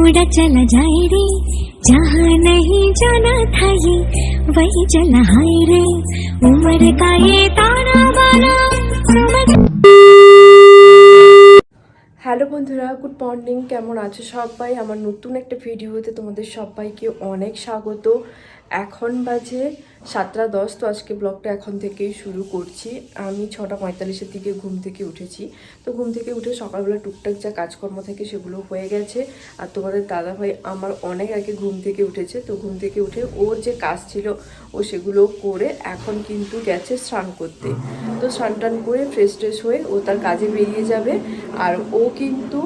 लेके उड़ा चला जाए रे जहाँ नहीं जाना था ये वही चला हाय रे उम्र का ये ताना बाना समझ হ্যালো বন্ধুরা গুড মর্নিং কেমন আছো সবাই আমার নতুন একটা ভিডিওতে তোমাদের সবাইকে অনেক স্বাগত এখন বাজে সাতটা দশ, তো আজকে ব্লগটা এখন থেকেই শুরু করছি। আমি ছটা পঁয়তাল্লিশের দিকে ঘুম থেকে উঠেছি। তো ঘুম থেকে উঠে সকালবেলা টুকটাক যা কাজকর্ম থাকে সেগুলো হয়ে গেছে। আর তোমাদের দাদাভাই আমার অনেক আগে ঘুম থেকে উঠেছে। তো ঘুম থেকে উঠে ওর যে কাজ ছিল, ও সেগুলো করে এখন কিন্তু গেছে স্নান করতে। তো স্নান টান করে ফ্রেশ ট্রেশ হয়ে ও তার কাজে বেরিয়ে যাবে। আর ও কিন্তু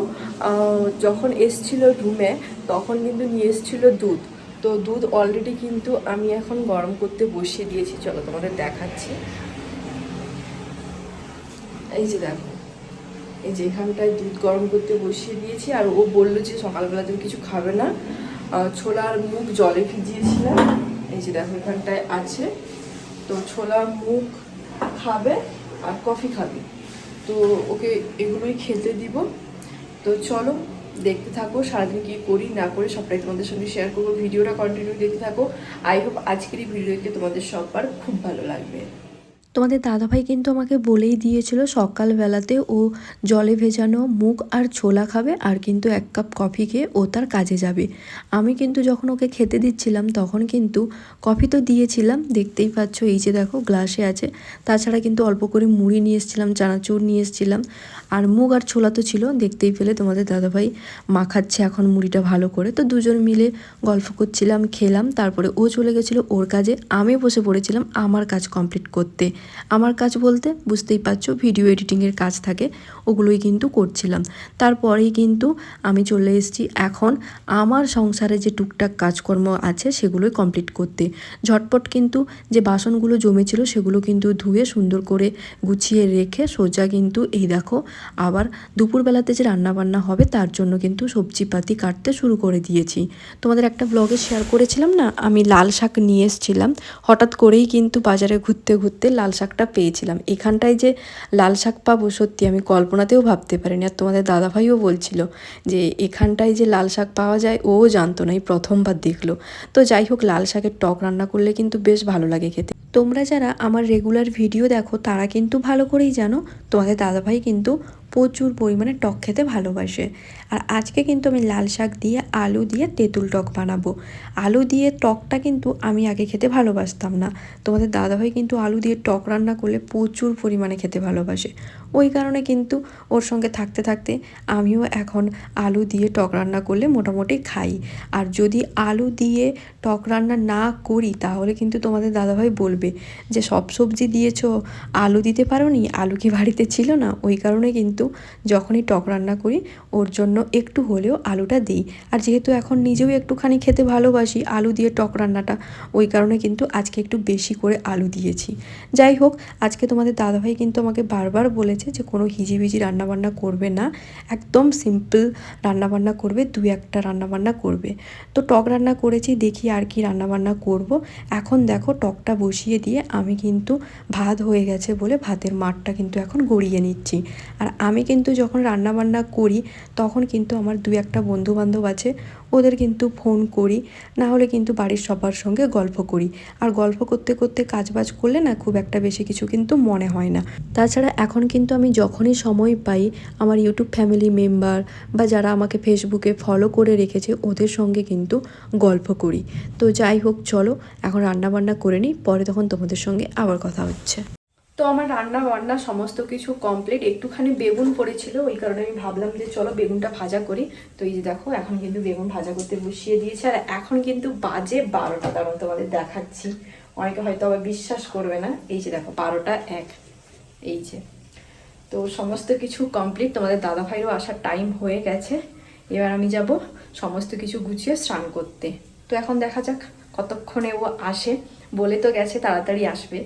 যখন এসছিল রুমে তখন কিন্তু নিয়ে এসছিল দুধ। তো দুধ অলরেডি কিন্তু আমি এখন গরম করতে বসিয়ে দিয়েছি। চলো তোমাদের দেখাচ্ছি। এই যে দেখো, এই যে এখানটায় দুধ গরম করতে বসিয়ে দিয়েছি, আর ও বলল যে সকালবেলা তুমি কিছু খাবে না। ছোলার মুখ জলে ভিজিয়েছিলাম। এই যে দেখো এখানটায় আছে। তো ছোলা মুখ খাবে আর কফি খাবে। তো ওকে এগুলোই খেতে দিব। তো চলো দেখতে থাকো, সারাদিন কি করি, না করি, সবটাই তোমাদের সঙ্গে শেয়ার করব, ভিডিওটা কন্টিনিউ দেখতে থাকো। আই হোপ আজকের এই ভিডিওকে তোমাদের সবার খুব ভালো লাগবে। তোমাদের দাদাভাই কিন্তু আমাকে বলেই দিয়েছিল সকালবেলাতে ও জলে ভেজানো মুগ আর ছোলা খাবে আর কিন্তু এক কাপ কফি খেয়ে ও তার কাজে যাবে। আমি কিন্তু যখন ওকে খেতে দিচ্ছিলাম তখন কিন্তু কফি তো দিয়েছিলাম, দেখতেই পাচ্ছ এই যে দেখো গ্লাসে আছে। তাছাড়া কিন্তু অল্প করে মুড়ি নিয়ে এসেছিলাম, চানাচুর নিয়ে এসেছিলাম। আর মুগ আর ছোলা তো ছিল, দেখতেই পেলে তোমাদের দাদাভাই মাখাচ্ছে এখন মুড়িটা ভালো করে। তো দুজন মিলে গল্প করছিলাম, খেলাম, তারপরে ও চলে গেছিল ওর কাজে আমি বসে পড়েছিলাম আমার কাজ কমপ্লিট করতে। আমার কাজ বলতে বুঝতেই পারছ ভিডিও এডিটিংয়ের কাজ থাকে, ওগুলোই কিন্তু করছিলাম। তারপরেই কিন্তু আমি চলে এসেছি এখন আমার সংসারে যে টুকটাক কাজকর্ম আছে সেগুলোই কমপ্লিট করতে। ঝটপট কিন্তু যে বাসনগুলো জমেছিল সেগুলো কিন্তু ধুয়ে সুন্দর করে গুছিয়ে রেখে সোজা কিন্তু এই দেখো, আবার দুপুরবেলাতে যে রান্নাবান্না হবে তার জন্য কিন্তু সবজিপাতি কাটতে শুরু করে দিয়েছি। তোমাদের একটা ব্লগে শেয়ার করেছিলাম না, আমি লাল শাক নিয়ে এসেছিলাম। হঠাৎ করেই কিন্তু বাজারে ঘুরতে ঘুরতে লাল শাকটা পেয়েছিলাম। এখানটায় যে লাল শাক পাবো, সত্যি আমি কল্পনাতেও ভাবতে পারিনি। আর তোমাদের দাদাভাইও বলছিল যে এখানটায় যে লাল শাক পাওয়া যায়, ও জানতো না, এই প্রথমবার দেখল। তো যাই হোক, লাল শাকের টক রান্না করলে কিন্তু বেশ ভালো লাগে খেতে। তোমরা যারা আমার রেগুলার ভিডিও দেখো, তারা কিন্তু ভালো করেই জানো, তোমাদের দাদাভাই কিন্তু প্রচুর পরিমাণে টক খেতে ভালোবাসে। আর আজকে কিন্তু আমি লাল শাক দিয়ে, আলু দিয়ে তেঁতুল টক বানাবো। আলু দিয়ে টকটা কিন্তু আমি আগে খেতে ভালোবাসতাম না। তোমাদের দাদাভাই কিন্তু আলু দিয়ে টক রান্না করলে প্রচুর পরিমাণে খেতে ভালোবাসে। ওই কারণে কিন্তু ওর সঙ্গে থাকতে থাকতে আমিও এখন আলু দিয়ে টক রান্না করলে মোটামুটি খাই। আর যদি আলু দিয়ে টক রান্না না করি, তাহলে কিন্তু তোমাদের দাদাভাই বলবে যে, সব সবজি দিয়েছ, আলু দিতে পারো নি আলু কি বাড়িতে ছিল না? ওই কারণে কিন্তু যখনই টক রান্না করি, ওর জন্য একটু হলেও আলুটা দিই। আর যেহেতু এখন নিজেও একটুখানি খেতে ভালোবাসি, আলু দিয়ে টক রান্নাটা, ওই কারণে কিন্তু আজকে একটু বেশি করে আলু দিয়েছি। যাই হোক, আজকে তোমাদের দাদাভাই কিন্তু আমাকে বারবার বলেছে যে, কোনো হিজিবিজি রান্নাবান্না করবে না। একদম সিম্পল রান্নাবান্না করবে দু একটা রান্নাবান্না করবে। তো টক রান্না করেছি, দেখি আর কি রান্নাবান্না করব। এখন দেখো টকটা বসিয়ে দিয়ে আমি কিন্তু ভাত হয়ে গেছে বলে ভাতের মাঠটা কিন্তু এখন গড়িয়ে নিচ্ছি। আর আমি কিন্তু যখন রান্নাবান্না করি, তখন কিন্তু আমার দু একটা বন্ধু বান্ধব আছে, ওদের কিন্তু ফোন করি, না হলে কিন্তু বাড়ির সবার সঙ্গে গল্প করি। আর গল্প করতে করতে কাজবাজ করলে না খুব একটা বেশি কিছু কিন্তু মনে হয় না। তাছাড়া এখন কিন্তু আমি যখনই সময় পাই আমার ইউটিউব ফ্যামিলি মেম্বার বা যারা আমাকে ফেসবুকে ফলো করে রেখেছে ওদের সঙ্গে কিন্তু গল্প করি। তো যাই হোক, চলো এখন রান্নাবান্না করে নিই, পরে তখন তোমাদের সঙ্গে আবার কথা হচ্ছে। তো আমার রান্না বান্না সমস্ত কিছু কমপ্লিট একটুখানি বেগুন পড়েছিল, ওই কারণে আমি ভাবলাম যে চলো বেগুনটা ভাজা করি। তো এই যে দেখো, এখন কিন্তু বেগুন ভাজা করতে বসিয়ে দিয়েছে, আর এখন কিন্তু বাজে বারোটা দাঁড়ান তোমাদের দেখাচ্ছি। অনেকে হয়তো আবার বিশ্বাস করবে না। এই যে দেখো, বারোটা এক। এই যে। তো সমস্ত কিছু কমপ্লিট তোমাদের দাদা ভাইয়েরও আসার টাইম হয়ে গেছে। এবার আমি যাব সমস্ত কিছু গুছিয়ে স্নান করতে। তো এখন দেখা যাক কতক্ষণে ও আসে। বলে তো গেছে তাড়াতাড়ি আসবে।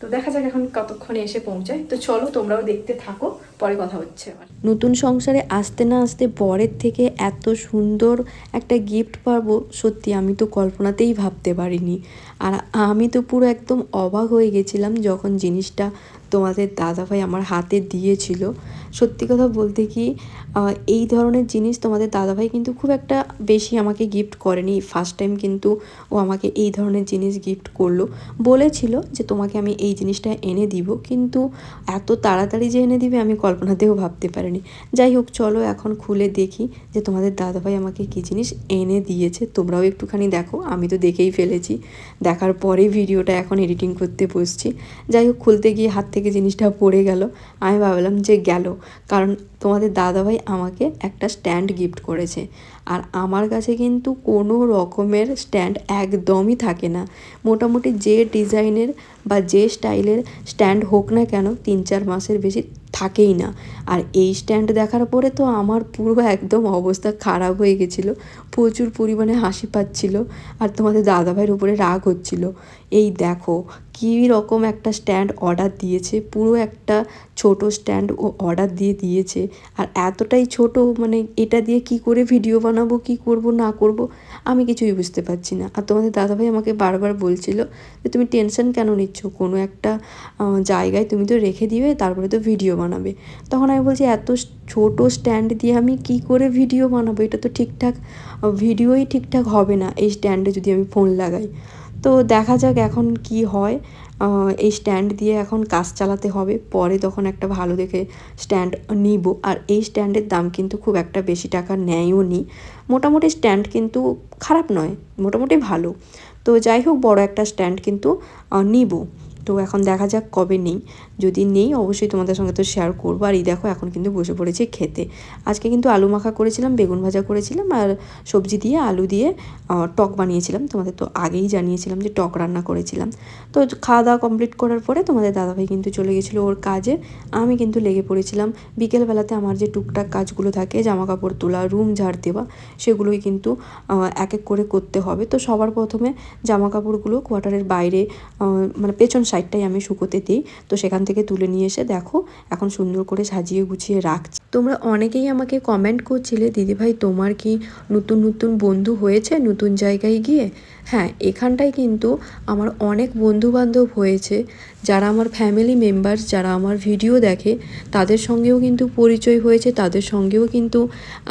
তো দেখা যাক এখন কতক্ষণে এসে পৌঁছায়। তো চলো তোমরাও দেখতে থাকো, পরে কথা হচ্ছে আবার। নতুন সংসারে আসতে না আসতে বরের থেকে এত সুন্দর একটা গিফট পাবো, সত্যি আমি তো কল্পনাতেই ভাবতে পারিনি। আর আমি তো পুরো একদম অবাক হয়ে গেছিলাম যখন জিনিসটা তোমাদের দাদাভাই আমার হাতে দিয়েছিল। সত্যি কথা বলতে কি এই ধরনের জিনিস তোমাদের দাদাভাই কিন্তু খুব একটা বেশি আমাকে গিফট করেনি। ফার্স্ট টাইম কিন্তু ও আমাকে এই ধরনের জিনিস গিফট করল। বলেছিল যে তোমাকে আমি এই জিনিসটা এনে দিব, কিন্তু এত তাড়াতাড়ি যে এনে দিবে আমি কল্পনাতেও ভাবতে পারিনি। যাই হোক, চলো এখন খুলে দেখি যে তোমাদের দাদাভাই আমাকে কী জিনিস এনে দিয়েছে। তোমরাও একটুখানি দেখো, আমি তো দেখেই ফেলেছি। দেখার পরে ভিডিওটা এখন এডিটিং করতে বসছি। যাই হোক, খুলতে গিয়ে হাত থেকে জিনিসটা পড়ে গেল, আমি ভাবলাম যে গেল। কারণ তোমাদের দাদাভাই আমাকে একটা স্ট্যান্ড গিফট করেছে। আর আমার কাছে কিন্তু কোনো রকমের স্ট্যান্ড একদমই থাকে না। মোটামুটি যে ডিজাইনের বা যে স্টাইলের স্ট্যান্ড হোক না কেন, তিন চার মাসের বেশি থাকেই না। আর এই স্ট্যান্ড দেখার পরে তো আমার পুরো একদম অবস্থা খারাপ হয়ে গেছিল। প্রচুর পরিমাণে হাসি পাচ্ছিল আর তোমাদের দাদাভাইয়ের উপরে রাগ হচ্ছিল। এই দেখো, কী রকম একটা স্ট্যান্ড অর্ডার দিয়েছে, পুরো একটা ছোট স্ট্যান্ড ও অর্ডার দিয়ে দিয়েছে। আর এতটাই ছোট মানে এটা দিয়ে কি করে ভিডিও বানাবো, কি করব, না করব, আমি কিছুই বুঝতে পারছি না। আর তোমাদের দাদাভাই আমাকে বারবার বলছিল যে, তুমি টেনশন কেন নিচ্ছ? কোনো একটা জায়গায় তুমি তো রেখে দিবে, তারপরে তো ভিডিও বানাবে। তখন আমি বলছি, এত ছোট স্ট্যান্ড দিয়ে আমি কি করে ভিডিও বানাবো? এটা তো ঠিকঠাক ভিডিওই ঠিকঠাক হবে না এই স্ট্যান্ডে যদি আমি ফোন লাগাই। তো দেখা যাক এখন কি হয়। এই স্ট্যান্ড দিয়ে এখন কাজ চালাতে হবে। পরে তখন একটা ভালো দেখে স্ট্যান্ড নিব। আর এই স্ট্যান্ডের দাম কিন্তু খুব একটা বেশি টাকা নেয়ও নি। মোটামুটি স্ট্যান্ড কিন্তু খারাপ নয়, মোটামুটি ভালো। তো যাই হোক, বড় একটা স্ট্যান্ড কিন্তু নিব। তো এখন দেখা যাক কবে নেই। যদি নেই, অবশ্যই তোমাদের সঙ্গে তো শেয়ার করব। আর এই দেখো, এখন কিন্তু বসে পড়েছি খেতে। আজকে কিন্তু আলু মাখা করেছিলাম, বেগুন ভাজা করেছিলাম আর সবজি দিয়ে আলু দিয়ে টক বানিয়েছিলাম। তোমাদের তো আগেই জানিয়েছিলাম যে টক রান্না করেছিলাম। তো খাওয়া দাওয়া কমপ্লিট করার পরে তোমাদের দাদাভাই কিন্তু চলে গেছিল ওর কাজে। আমি কিন্তু লেগে পড়েছিলাম। বিকেলবেলাতে আমার যে টুকটাক কাজগুলো থাকে জামা কাপড় তোলা রুম ঝাড় দেওয়া, সেগুলোই কিন্তু এক এক করে করতে হবে। তো সবার প্রথমে জামা কাপড়গুলো কোয়ার্টারের বাইরে মানে পেছন সাইডটাই আমি শুকোতে দিই। তো সেখান থেকে তুলে নিয়ে এসে দেখো, এখন সুন্দর করে সাজিয়ে গুছিয়ে রাখছি। তোমরা অনেকেই আমাকে কমেন্ট করছিলে, দিদিভাই, তোমার কি নতুন নতুন বন্ধু হয়েছে নতুন জায়গায় গিয়ে? হ্যাঁ এখানটায় কিন্তু আমার অনেক বন্ধু বান্ধব হয়েছে। যারা আমার ফ্যামিলি মেম্বার্স যারা আমার ভিডিও দেখে, তাদের সঙ্গেও কিন্তু পরিচয় হয়েছে, তাদের সঙ্গেও কিন্তু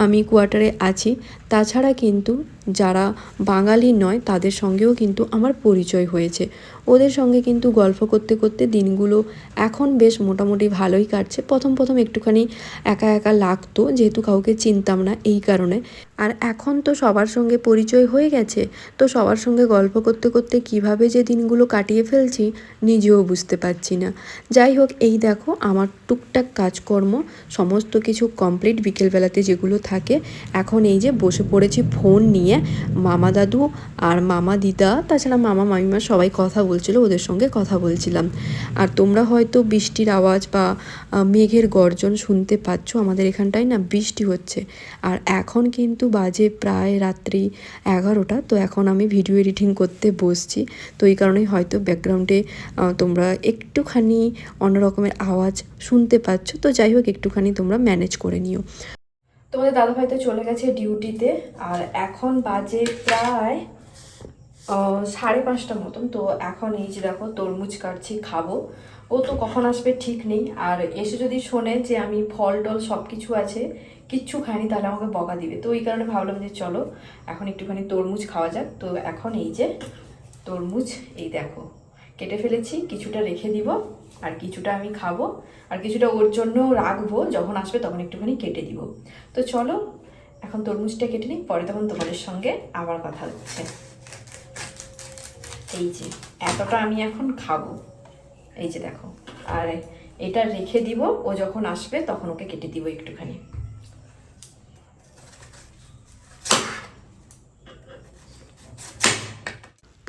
আমি কোয়ার্টারে আছি। তাছাড়া কিন্তু যারা বাঙালি নয়, তাদের সঙ্গেও কিন্তু আমার পরিচয় হয়েছে। ওদের সঙ্গে কিন্তু গল্প করতে করতে দিনগুলো এখন বেশ মোটামুটি ভালোই কাটছে। প্রথম প্রথম একটুখানি একা একা লাগতো, যেহেতু কাউকে চিনতাম না এই কারণে। আর এখন তো সবার সঙ্গে পরিচয় হয়ে গেছে, তো সবার সঙ্গে গল্প করতে করতে কীভাবে যে দিনগুলো কাটিয়ে ফেলছি নিজেও বুঝতে পারছি না। যাই হোক, এই দেখো আমার টুকটাক কাজকর্ম, সমস্ত কিছু কমপ্লিট বিকেলবেলাতে যেগুলো থাকে। এখন এই যে বসে পড়েছি ফোন নিয়ে, মামা দাদু আর মামা দিদা, তাছাড়া মামা মামিমা সবাই কথা বলছিল, ওদের সঙ্গে কথা বলছিলাম। আর তোমরা হয়তো বৃষ্টির আওয়াজ বা মেঘের গর্জন শুনতে পাচ্ছ, আমাদের এখানটায় না বৃষ্টি হচ্ছে। আর এখন কিন্তু বাজে প্রায় রাত্রি এগারোটা, তো এখন আমি ভিডিও এডিটিং করতে বসছি। তো এই কারণেই হয়তো ব্যাকগ্রাউন্ডে তোমরা একটুখানি অন্যরকমের আওয়াজ শুনতে পাচ্ছ। তো যাই হোক, একটুখানি তোমরা ম্যানেজ করে নিও। তোমাদের দাদাভাই তো চলে গেছে ডিউটিতে, আর এখন বাজে প্রায় সাড়ে পাঁচটা মতন। তো এখন এই যে দেখো, তরমুজ কাটছি, খাব। ও তো কখন আসবে ঠিক নেই। আর এসে যদি শোনে যে আমি ফল টল সব কিছু আছে কিচ্ছু খাইনি তাহলে আমাকে বকা দিবে। তো ওই কারণে ভাবলাম যে চলো, এখন একটুখানি তরমুজ খাওয়া যাক। তো এখন এই যে তরমুজ, এই দেখো, কেটে ফেলেছি, কিছুটা রেখে দিব, আর কিছুটা আমি খাব, আর কিছুটা ওর জন্য রাখব, যখন আসবে তখন একটুখানি কেটে দিব। তো চলো, এখন তরমুজটা কেটে নিই, পরে তখন তোমাদের সঙ্গে আবার কথা হচ্ছে। এই যে, এতটা আমি এখন খাব। এই যে দেখো, আর এটা রেখে দিব, ও যখন আসবে তখন ওকে কেটে দিব একটুখানি।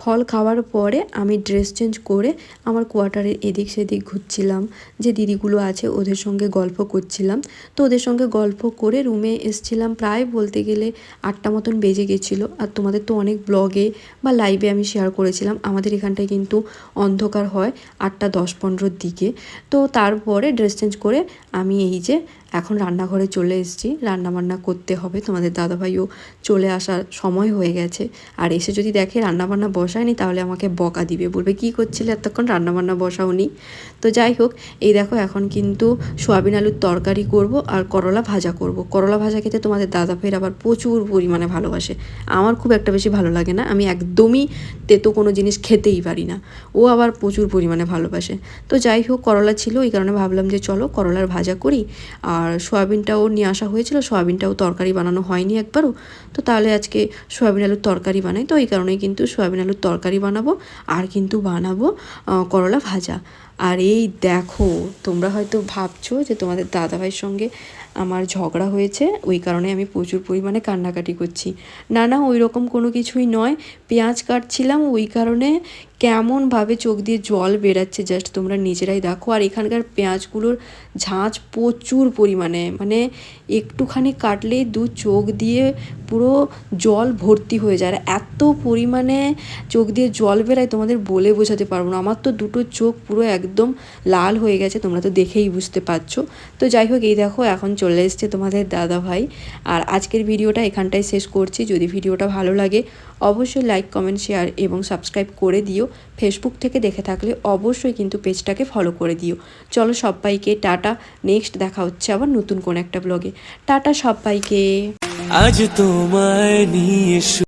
ফল খাওয়ার পরে আমি ড্রেস চেঞ্জ করে আমার কোয়ার্টারের এদিক সেদিক ঘুরছিলাম। যে দিদিগুলো আছে ওদের সঙ্গে গল্প করছিলাম। তো ওদের সঙ্গে গল্প করে রুমে এসছিলাম প্রায় বলতে গেলে আটটা মতন বেজে গেছিল। আর তোমাদের তো অনেক ব্লগে বা লাইভে আমি শেয়ার করেছিলাম। আমাদের এখানটায় কিন্তু অন্ধকার হয় আটটা দশ পনেরোর দিকে। তো তারপরে ড্রেস চেঞ্জ করে আমি এই যে এখন রান্নাঘরে চলে এসেছি। রান্না বান্না করতে হবে। তোমাদের দাদাভাইও চলে আসার সময় হয়ে গেছে। আর এসে যদি দেখে রান্নাবান্না বসায়নি, তাহলে আমাকে বকা দিবে। বলবে, কি করছিলে এতক্ষণ? রান্নাবান্না বসাওনি? তো যাই হোক, এই দেখো এখন কিন্তু সোয়াবিন আলুর তরকারি করব আর করলা ভাজা করব। করলা ভাজা খেতে তোমাদের দাদা ভাইয়ের আবার প্রচুর পরিমাণে ভালোবাসে। আমার খুব একটা বেশি ভালো লাগে না। আমি একদমই তেতো কোনো জিনিস খেতেই পারি না। ও আবার প্রচুর পরিমাণে ভালোবাসে। তো যাই হোক, করলা ছিল। ওই কারণে ভাবলাম যে, চলো করলার ভাজা করি। আর সোয়াবিনটাও নিয়ে আসা হয়েছিল, সোয়াবিনটাও তরকারি বানানো হয়নি একবারও। তো তাহলে আজকে সোয়াবিন আলুর তরকারি বানাই। তো এই কারণেই কিন্তু সোয়াবিন আলুর তরকারি বানাবো আর কিন্তু বানাবো করলা ভাজা। আর এই দেখো, তোমরা হয়তো ভাবছ যে তোমাদের দাদাভাইয়ের সঙ্গে আমার ঝগড়া হয়েছে, ওই কারণে আমি প্রচুর পরিমাণে কান্নাকাটি করছি। না না ওই রকম কোনো কিছুই নয়। পেঁয়াজ কাটছিলাম, ওই কারণে কেমনভাবে চোখ দিয়ে জল বেরাচ্ছে জাস্ট তোমরা নিজেরাই দেখো। আর এখানকার পেঁয়াজগুলোর ঝাঁঝ প্রচুর পরিমাণে মানে একটুখানি কাটলেই দু চোখ দিয়ে পুরো জল ভর্তি হয়ে যায়। আর এত পরিমাণে চোখ দিয়ে জল বেরায়, তোমাদের বলে বোঝাতে পারব না। আমার তো দুটো চোখ পুরো একদম লাল হয়ে গেছে, তোমরা তো দেখেই বুঝতে পারছ। তো যাই হোক, এই দেখো, এখন চলে এসছে তোমাদের দাদা ভাই আর আজকের ভিডিওটা এখানটায় শেষ করছি। যদি ভিডিওটা ভালো লাগে, অবশ্যই লাইক কমেন্ট শেয়ার এবং সাবস্ক্রাইব করে দিও। ফেসবুক থেকে দেখে থাকলে অবশ্যই কিন্তু পেজটাকে ফলো করে দিও। চলো সবাইকে টাটা নেক্সট দেখা হচ্ছে আবার নতুন কোন একটা ব্লগে টাটা সবাইকে আজ তোমায় নিয়ে